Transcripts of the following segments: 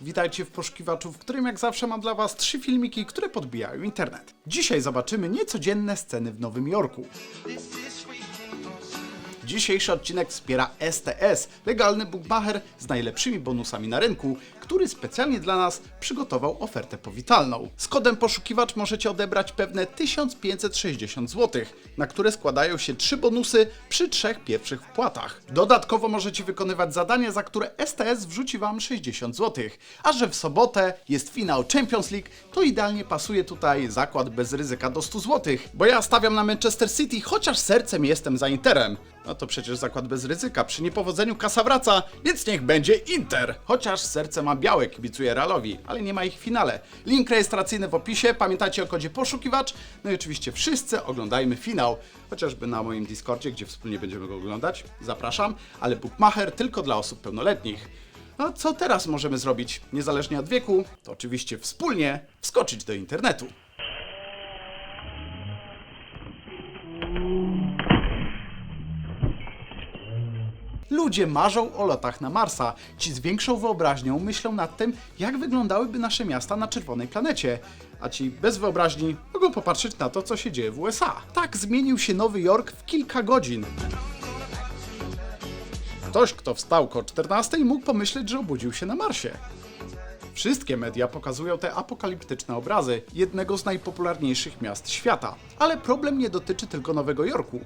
Witajcie w poszukiwaczu, w którym jak zawsze mam dla Was trzy filmiki, które podbijają internet. Dzisiaj zobaczymy niecodzienne sceny w Nowym Jorku. Dzisiejszy odcinek wspiera STS, legalny bookmacher z najlepszymi bonusami na rynku, który specjalnie dla nas przygotował ofertę powitalną. Z kodem poszukiwacz możecie odebrać pewne 1560 zł, na które składają się trzy bonusy przy trzech pierwszych wpłatach. Dodatkowo możecie wykonywać zadania, za które STS wrzuci Wam 60 zł. A że w sobotę jest finał Champions League, to idealnie pasuje tutaj zakład bez ryzyka do 100 zł, bo ja stawiam na Manchester City, chociaż sercem jestem za Interem. No to przecież zakład bez ryzyka. Przy niepowodzeniu kasa wraca, więc niech będzie Inter. Chociaż serce ma białe, kibicuje Realowi, ale nie ma ich w finale. Link rejestracyjny w opisie, pamiętajcie o kodzie poszukiwacz. No i oczywiście wszyscy oglądajmy finał. Chociażby na moim Discordzie, gdzie wspólnie będziemy go oglądać. Zapraszam, ale Bookmacher tylko dla osób pełnoletnich. A co teraz możemy zrobić? Niezależnie od wieku, to oczywiście wspólnie wskoczyć do internetu. Ludzie marzą o lotach na Marsa. Ci z większą wyobraźnią myślą nad tym, jak wyglądałyby nasze miasta na czerwonej planecie. A ci bez wyobraźni mogą popatrzeć na to, co się dzieje w USA. Tak zmienił się Nowy Jork w kilka godzin. Ktoś, kto wstał koło 14 mógł pomyśleć, że obudził się na Marsie. Wszystkie media pokazują te apokaliptyczne obrazy jednego z najpopularniejszych miast świata. Ale problem nie dotyczy tylko Nowego Jorku.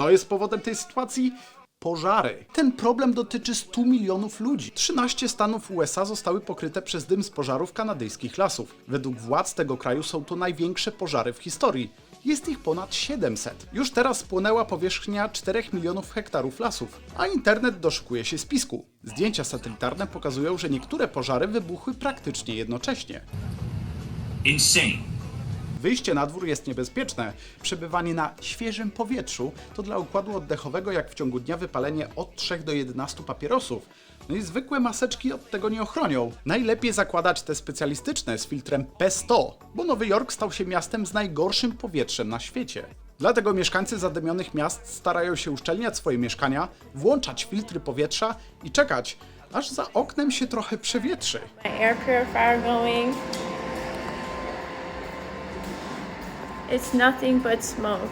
Co jest powodem tej sytuacji? Pożary. Ten problem dotyczy 100 milionów ludzi. 13 stanów USA zostały pokryte przez dym z pożarów kanadyjskich lasów. Według władz tego kraju są to największe pożary w historii. Jest ich ponad 700. Już teraz spłonęła powierzchnia 4 milionów hektarów lasów, a internet doszukuje się spisku. Zdjęcia satelitarne pokazują, że niektóre pożary wybuchły praktycznie jednocześnie. Insane. Wyjście na dwór jest niebezpieczne. Przebywanie na świeżym powietrzu to dla układu oddechowego jak w ciągu dnia wypalenie od 3 do 11 papierosów. No i zwykłe maseczki od tego nie ochronią. Najlepiej zakładać te specjalistyczne z filtrem P100, bo Nowy Jork stał się miastem z najgorszym powietrzem na świecie. Dlatego mieszkańcy zadymionych miast starają się uszczelniać swoje mieszkania, włączać filtry powietrza i czekać, aż za oknem się trochę przewietrzy. It's nothing but smoke.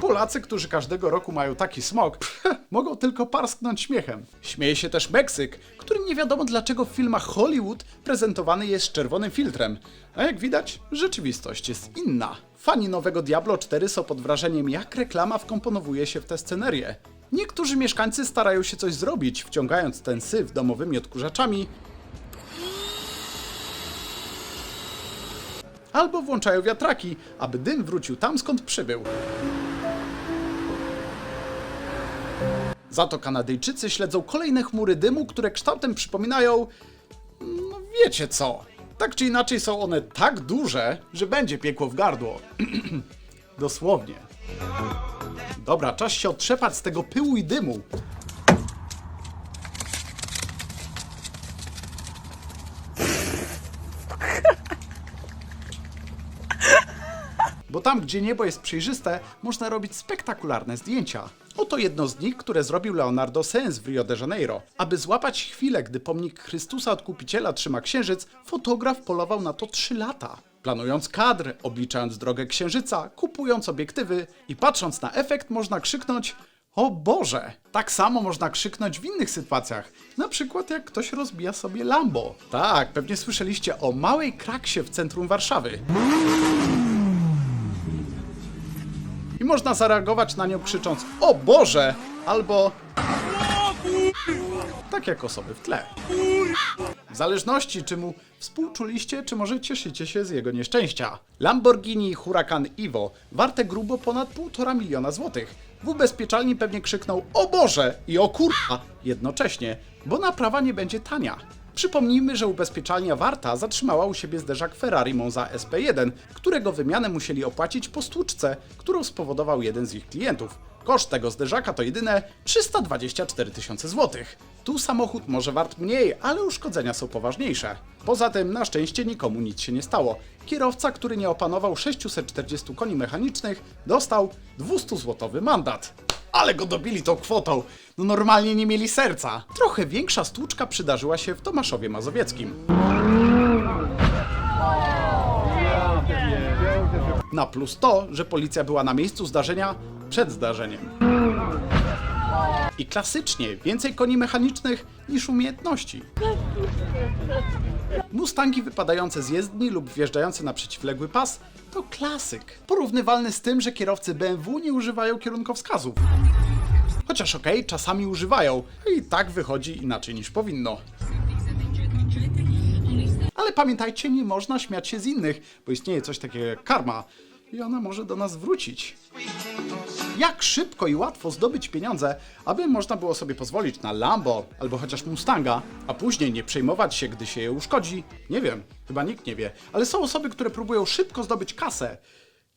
Polacy, którzy każdego roku mają taki smog, mogą tylko parsknąć śmiechem. Śmieje się też Meksyk, którym nie wiadomo dlaczego w filmach Hollywood prezentowany jest z czerwonym filtrem. A jak widać, rzeczywistość jest inna. Fani nowego Diablo 4 są pod wrażeniem, jak reklama wkomponowuje się w tę scenerię. Niektórzy mieszkańcy starają się coś zrobić, wciągając ten syf domowymi odkurzaczami, albo włączają wiatraki, aby dym wrócił tam skąd przybył. Za to Kanadyjczycy śledzą kolejne chmury dymu, które kształtem przypominają. No wiecie co. Tak czy inaczej są one tak duże, że będzie piekło w gardło. Dosłownie. Dobra, czas się otrzepać z tego pyłu i dymu. Bo tam, gdzie niebo jest przejrzyste, można robić spektakularne zdjęcia. Oto jedno z nich, które zrobił Leonardo Sens w Rio de Janeiro. Aby złapać chwilę, gdy pomnik Chrystusa Odkupiciela trzyma księżyc, fotograf polował na to 3 lata. Planując kadr, obliczając drogę księżyca, kupując obiektywy i patrząc na efekt, można krzyknąć o Boże! Tak samo można krzyknąć w innych sytuacjach. Na przykład jak ktoś rozbija sobie Lambo. Tak, pewnie słyszeliście o małej kraksie w centrum Warszawy. I można zareagować na nią krzycząc O Boże! Albo tak jak osoby w tle. W zależności, czy mu współczuliście, czy może cieszycie się z jego nieszczęścia. Lamborghini Huracan Evo, warte grubo ponad 1,5 miliona złotych. W ubezpieczalni pewnie krzyknął o Boże i o kurwa jednocześnie, bo naprawa nie będzie tania. Przypomnijmy, że ubezpieczalnia Warta zatrzymała u siebie zderzak Ferrari Monza SP1, którego wymianę musieli opłacić po stłuczce, którą spowodował jeden z ich klientów. Koszt tego zderzaka to jedyne 324 tysiące złotych. Tu samochód może wart mniej, ale uszkodzenia są poważniejsze. Poza tym na szczęście nikomu nic się nie stało. Kierowca, który nie opanował 640 koni mechanicznych, dostał 200-złotowy mandat. Ale go dobili tą kwotą. No normalnie nie mieli serca. Trochę większa stłuczka przydarzyła się w Tomaszowie Mazowieckim. Na plus to, że policja była na miejscu zdarzenia przed zdarzeniem. I klasycznie więcej koni mechanicznych niż umiejętności. Mustangi wypadające z jezdni lub wjeżdżające na przeciwległy pas to klasyk. Porównywalny z tym, że kierowcy BMW nie używają kierunkowskazów. Chociaż okej, czasami używają, i tak wychodzi inaczej niż powinno. Ale pamiętajcie, nie można śmiać się z innych, bo istnieje coś takiego jak karma i ona może do nas wrócić. Jak szybko i łatwo zdobyć pieniądze, aby można było sobie pozwolić na Lambo albo chociaż Mustanga, a później nie przejmować się, gdy się je uszkodzi? Nie wiem, chyba nikt nie wie, ale są osoby, które próbują szybko zdobyć kasę,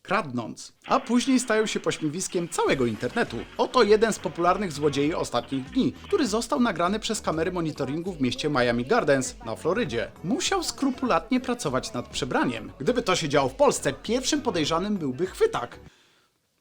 kradnąc, a później stają się pośmiewiskiem całego internetu. Oto jeden z popularnych złodziei ostatnich dni, który został nagrany przez kamery monitoringu w mieście Miami Gardens na Florydzie. Musiał skrupulatnie pracować nad przebraniem. Gdyby to się działo w Polsce, pierwszym podejrzanym byłby chwytak.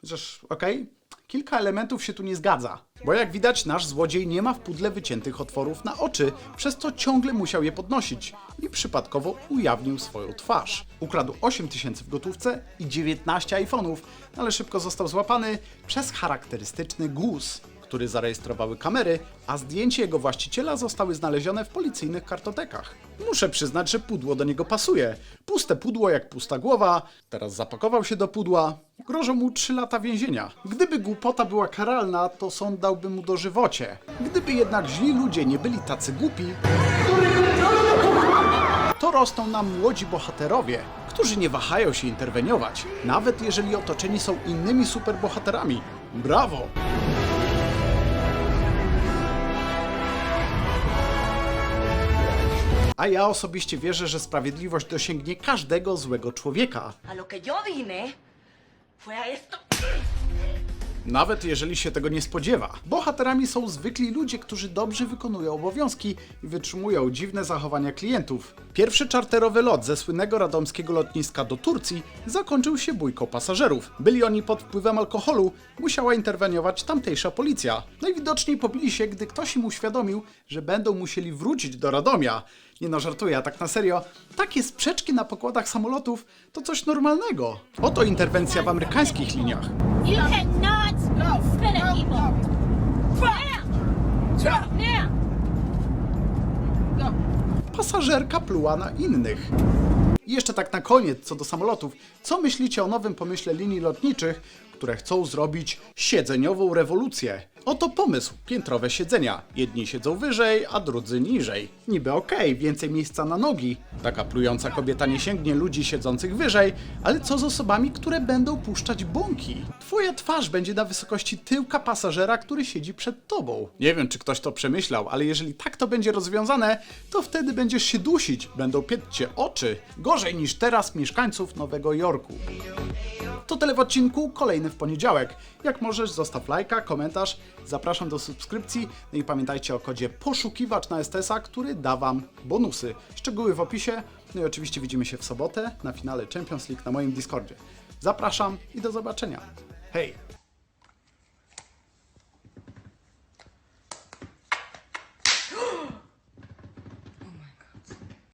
Chociaż, okej, kilka elementów się tu nie zgadza. Bo jak widać, nasz złodziej nie ma w pudle wyciętych otworów na oczy, przez co ciągle musiał je podnosić i przypadkowo ujawnił swoją twarz. Ukradł 8 tysięcy w gotówce i 19 iPhone'ów, ale szybko został złapany przez charakterystyczny guz, który zarejestrowały kamery, a zdjęcie jego właściciela zostały znalezione w policyjnych kartotekach. Muszę przyznać, że pudło do niego pasuje. Puste pudło jak pusta głowa, teraz zapakował się do pudła. Grożą mu 3 lata więzienia. Gdyby głupota była karalna, to sąd dałby mu dożywocie. Gdyby jednak źli ludzie nie byli tacy głupi, to rosną nam młodzi bohaterowie, którzy nie wahają się interweniować, nawet jeżeli otoczeni są innymi superbohaterami. Brawo! A ja osobiście wierzę, że sprawiedliwość dosięgnie każdego złego człowieka. Nawet jeżeli się tego nie spodziewa. Bohaterami są zwykli ludzie, którzy dobrze wykonują obowiązki i wytrzymują dziwne zachowania klientów. Pierwszy czarterowy lot ze słynnego radomskiego lotniska do Turcji zakończył się bójką pasażerów. Byli oni pod wpływem alkoholu, musiała interweniować tamtejsza policja. Najwidoczniej pobili się, gdy ktoś im uświadomił, że będą musieli wrócić do Radomia. Nie no, żartuję, a tak na serio. Takie sprzeczki na pokładach samolotów to coś normalnego. Oto interwencja w amerykańskich liniach. You cannot spit at people. Now. Now. pasażerka pluła na innych. I jeszcze tak na koniec, co do samolotów, co myślicie o nowym pomyśle linii lotniczych, które chcą zrobić siedzeniową rewolucję? Oto pomysł, piętrowe siedzenia. Jedni siedzą wyżej, a drudzy niżej. Niby okej, więcej miejsca na nogi. Taka plująca kobieta nie sięgnie ludzi siedzących wyżej, ale co z osobami, które będą puszczać bąki? Twoja twarz będzie na wysokości tyłka pasażera, który siedzi przed tobą. Nie wiem, czy ktoś to przemyślał, ale jeżeli tak to będzie rozwiązane, to wtedy będziesz się dusić, będą piec cię oczy. Gorzej niż teraz mieszkańców Nowego Jorku. To tyle w odcinku, kolejny w poniedziałek. Jak możesz, zostaw lajka, komentarz, zapraszam do subskrypcji. No i pamiętajcie o kodzie poszukiwacz na STS-a, który da Wam bonusy. Szczegóły w opisie. No i oczywiście widzimy się w sobotę na finale Champions League na moim Discordzie. Zapraszam i do zobaczenia. Hej!